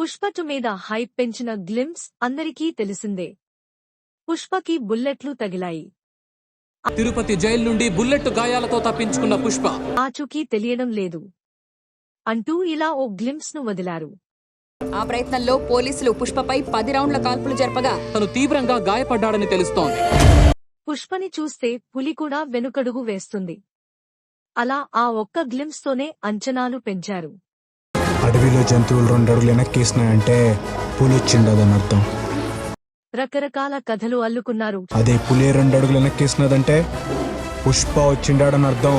పుష్పటు మీద హైప్ పెంచిన గ్లిమ్స్ అందరికీ తెలిసిందే. పుష్పకి బుల్లెట్లు తగిలాయి. తిరుపతి జైలు నుండి బుల్లెట్ గాయాలతో తప్పించుకున్న పుష్ప. ఆచూకీ తెలియడం లేదు. అంటూ ఇలా ఓ గ్లిమ్స్ను వదిలారు. ఆ ప్రయత్నంలో పోలీసులు పుష్పపై పది రౌండ్ల కాల్పులు జరపగా తను తీవ్రంగా గాయపడ్డాడని తెలుస్తోంది. పుష్పని చూస్తే పులి కూడా వెనుకడుగు వేస్తుంది. అలా ఆ ఒక్క గ్లిమ్స్ తోనే అంచనాలు పెంచారు. అడవిలో జంతువులు రెండు అడుగులు వెనక్కేసినాయంటే పులి వచ్చిండదని అర్థం రకరకాల కథలు అల్లుకున్నారు. అదే పులి రెండు అడుగులు వెనక్కేసినదంటే పుష్ప వచ్చిండాడని అర్థం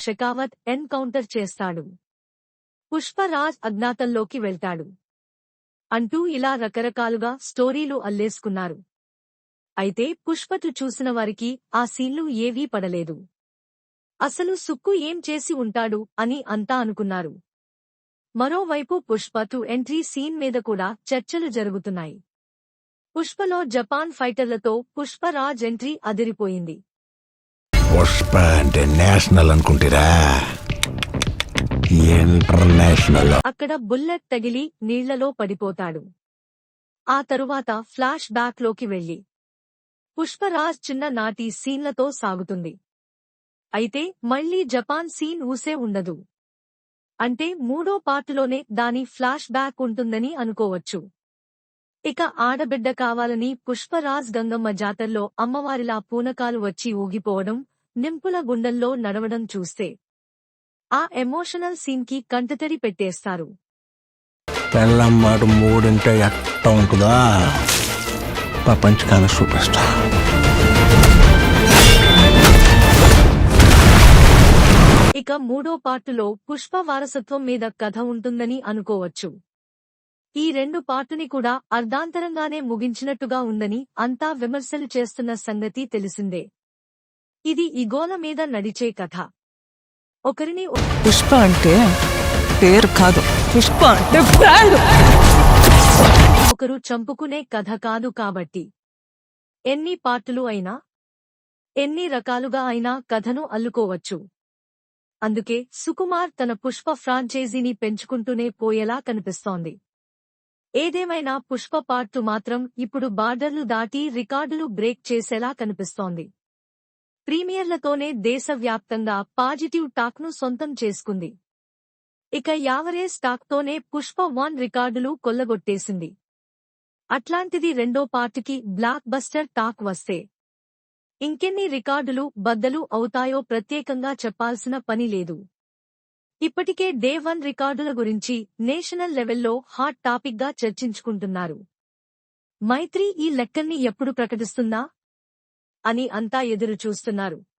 షెకావత్ ఎన్కౌంటర్ చేస్తాడు. పుష్పరాజ్ అజ్ఞాతంలోకి వెళ్తాడు. అంటూ ఇలా రకరకాలుగా స్టోరీలు అల్లేసుకున్నారు. అయితే పుష్పటు చూసిన వారికి ఆ సీన్లు ఏవీ పడలేదు. అసలు సుక్కు ఏం చేసి ఉంటాడు అని అంతా అనుకున్నారు. మరోవైపు పుష్పటు ఎంట్రీ సీన్ మీద కూడా చర్చలు జరుగుతున్నాయి. పుష్పలో జపాన్ ఫైటర్లతో పుష్పరాజ్ ఎంట్రీ అదిరిపోయింది. పుష్ప అంటే నేషనల్ అనుకుంటారా? ఇంటర్నేషనల్. అక్కడ బుల్లెట్ తగిలి నీళ్ళలో పడిపోతాడు. ఆ తరువాత ఫ్లాష్ బ్యాక్లోకి వెళ్ళి పుష్పరాజ్ చిన్న నాటి సీన్లతో సాగుతుంది. అయితే మళ్ళీ జపాన్ సీన్ ఊసే ఉండదు. అంటే మూడో పార్టులోనే దాని ఫ్లాష్ బ్యాక్ ఉంటుందని అనుకోవచ్చు. ఇక ఆడబిడ్డ కావాలని పుష్పరాజ్ గంగమ్మ జాతరలో అమ్మవారిలా పూనకాలు వచ్చి ఊగిపోవడం నింపుల గుండెల్లో నడవడం చూస్తే. ఆ ఎమోషనల్ సీన్కి కంటతడి పెట్టేస్తారు. పెళ్ళమ్మాడు మాట ఎట్ట ఉంటుందా? ప్రపంచకాల సూపర్ స్టార్. మూడో పార్టులో పుష్ప వారసత్వం మీద కథ ఉంటుందని అనుకోవచ్చు. ఈ రెండు పార్టుని కూడా అర్ధాంతరంగానే ముగించినట్టుగా ఉందని అంతా విమర్శలు చేస్తున్న సంగతి తెలిసిందే. ఇది ఇగోల మీద నడిచే కథ. ఒకరిని పుష్ప అంటే పేరు కాదు పుష్ప అంటే ఒకరు చంపుకునే కథ కాదు కాబట్టి. ఎన్ని పార్టులు అయినా ఎన్ని రకాలుగా అయినా కథను అల్లుకోవచ్చు. అందుకే సుకుమార్ తన పుష్ప ఫ్రాంచైజీని పెంచుకుంటూనే పోయేలా కనిపిస్తోంది. ఏదేమైనా పుష్ప పార్టు మాత్రం ఇప్పుడు బార్డర్లు దాటి రికార్డులు బ్రేక్ చేసేలా కనిపిస్తోంది. ప్రీమియర్లతోనే దేశవ్యాప్తంగా పాజిటివ్ టాక్ను సొంతం చేసుకుంది. ఇక యావరే స్టాక్తోనే పుష్ప వన్ రికార్డులు కొల్లగొట్టేసింది. అట్లాంటిది రెండో పార్టుకి బ్లాక్ బస్టర్ టాక్ వస్తే ఇంకెన్ని రికార్డులు బద్దలు అవుతాయో ప్రత్యేకంగా చెప్పాల్సిన పని లేదు. ఇప్పటికే డే వన్ రికార్డుల గురించి నేషనల్ లెవెల్లో హాట్ టాపిక్గా చర్చించుకుంటున్నారు. మైత్రి ఈ లెక్కల్ని ఎప్పుడు ప్రకటిస్తుందా? అని అంతా ఎదురు చూస్తున్నారు